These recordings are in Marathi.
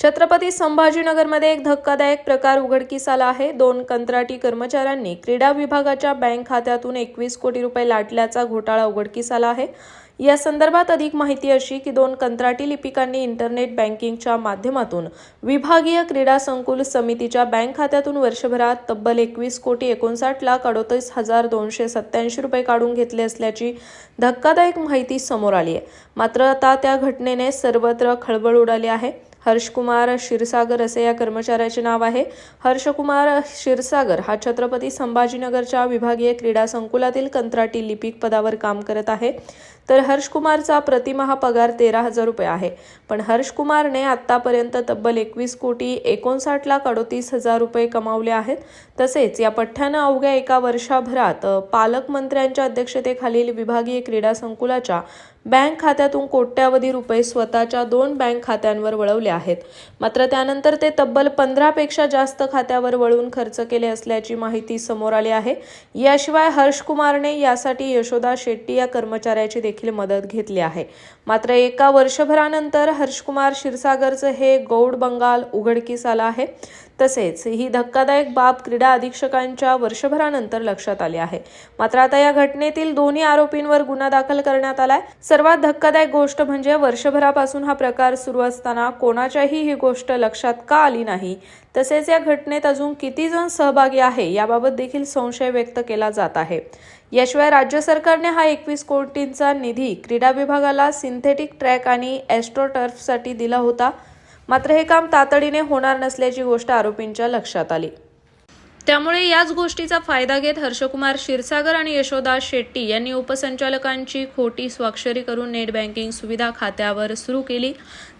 छत्रपती संभाजीनगरमध्ये एक धक्कादायक प्रकार उघडकीस आला आहे. दोन कंत्राटी कर्मचाऱ्यांनी क्रीडा विभागाच्या बँक खात्यातून एकवीस कोटी रुपये लाटल्याचा घोटाळा उघडकीस आला आहे. या संदर्भात अधिक माहिती अशी की दोन कंत्राटी लिपिकांनी इंटरनेट बँकिंगच्या माध्यमातून विभागीय क्रीडा संकुल समितीच्या बँक खात्यातून वर्षभरात तब्बल एकवीस कोटी एकोणसाठ लाख अडोतीस हजार दोनशे सत्याऐंशी रुपये काढून घेतले असल्याची धक्कादायक माहिती समोर आली आहे. मात्र आता त्या घटनेने सर्वत्र खळबळ उडाली आहे. हर्षकुमार क्षीरसागर असे या कर्मचाऱ्याचे नाव आहे. हर्षकुमार क्षीरसागर हा छत्रपती संभाजीनगरच्या विभागीय क्रीडा संकुलातील कंत्राटी लिपिक पदावर काम करत आहे. तर हर्षकुमारचा प्रतिमाहा पगार तेरा हजार रुपये आहे. पण हर्षकुमारने आत्तापर्यंत तब्बल एकवीस कोटी एकोणसाठ लाख अडोतीस हजार रुपये कमावले आहेत. तसेच या पठ्ठ्यानं अवघ्या एका वर्षाभरात पालकमंत्र्यांच्या अध्यक्षतेखालील विभागीय क्रीडा संकुलाच्या बँक खात्यातून कोट्यावधी रुपये स्वतःच्या दोन बँक खात्यांवर वळवले आहेत. मात्र त्यानंतर ते तब्बल पंधरापेक्षा जास्त खात्यावर वळवून खर्च केले असल्याची माहिती समोर आली आहे. याशिवाय हर्षकुमारने यासाठी यशोदा शेट्टी या कर्मचाऱ्याची देखील मदत घेतली आहे. मात्र एका वर्षभरानंतर हर्षकुमार क्षीरसागरचं हे गौड बंगाल उघडकीस आलं आहे. तसेच ही धक्कादायक बाब क्रीडा अधीक्षकांच्या वर्षभरानंतर लक्षात आली आहे. मात्र आता या घटनेतील दोन्ही आरोपींवर गुन्हा दाखल करण्यात आलाय. सर्वात धक्कादायक गोष्ट म्हणजे वर्षभरापासून हा प्रकार सुरू असताना कोणाच्याही ही गोष्ट लक्षात का आली नाही? तसेच या घटनेत अजून किती जण सहभागी आहे याबाबत देखील संशय व्यक्त केला जात आहे. याशिवाय राज्य सरकारने हा एकवीस कोटींचा निधी क्रीडा विभागाला सिंथेटिक ट्रॅक आणि ॲस्ट्रोटर्फसाठी दिला होता. मात्र हे काम तातडीने होणार नसल्याची गोष्ट आरोपींच्या लक्षात आली. त्यामुळे याच गोष्टीचा फायदा घेत हर्षकुमार क्षीरसागर आणि यशोदा शेट्टी यांनी उपसंचालकांची खोटी स्वाक्षरी करून नेट बँकिंग सुविधा खात्यावर सुरू केली.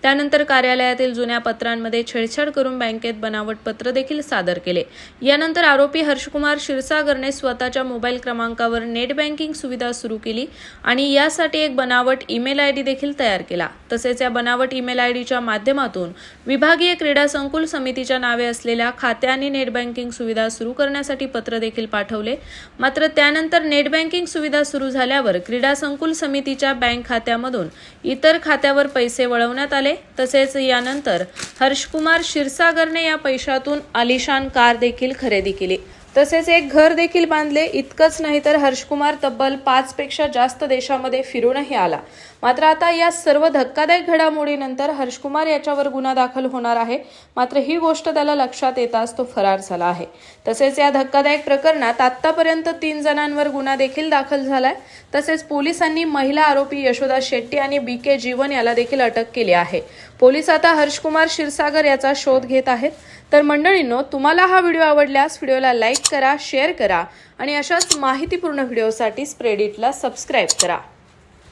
त्यानंतर कार्यालयातील जुन्या पत्रांमध्ये छेडछाड करून बँकेत बनावट पत्र देखील सादर केले. यानंतर आरोपी हर्षकुमार क्षीरसागरने स्वतःच्या मोबाईल क्रमांकावर नेट बँकिंग सुविधा सुरू केली आणि यासाठी एक बनावट ईमेल आय डी देखील तयार केला. तसेच या बनावट ईमेल आय डीच्या माध्यमातून विभागीय क्रीडा संकुल समितीच्या नावे असलेल्या खात्याने नेट बँकिंग सुविधा सुरू करण्यासाठी पत्र देखील पाठवले. मात्र त्यानंतर नेट बँकिंग सुविधा सुरू झाल्यावर क्रीडा संकुल समितीच्या बँक खात्यामधून इतर खात्यावर पैसे वळवण्यात आले. तसेच यानंतर हर्षकुमार क्षीरसागरने या पैशातून आलिशान कार देखील खरेदी केली. तसेच एक घर देखील बांधले. इतकंच नाही तर हर्षकुमार तब्बल पाचपेक्षा जास्त देशामध्ये फिरूनही आला. मात्र आता या सर्व धक्कादायक घडामोडीनंतर हर्षकुमार याच्यावर गुन्हा दाखल होणार आहे. मात्र ही गोष्ट त्याला लक्षात येताच तो फरार झाला आहे. तसेच या धक्कादायक प्रकरणात आत्तापर्यंत तीन जणांवर गुन्हा देखील दाखल झालाय. तसेच पोलिसांनी महिला आरोपी यशोदा शेट्टी आणि बी के जीवन याला देखील अटक केली आहे. पोलीस आता हर्षकुमार क्षीरसागर याचा शोध घेत आहेत. तर मंडळींनो तुम्हाला हा व्हिडिओ आवडल्यास व्हिडिओला लाईक करा शेअर करा आणि अशाच माहितीपूर्ण व्हिडिओसाठी स्प्रेडिटला सबस्क्राईब करा.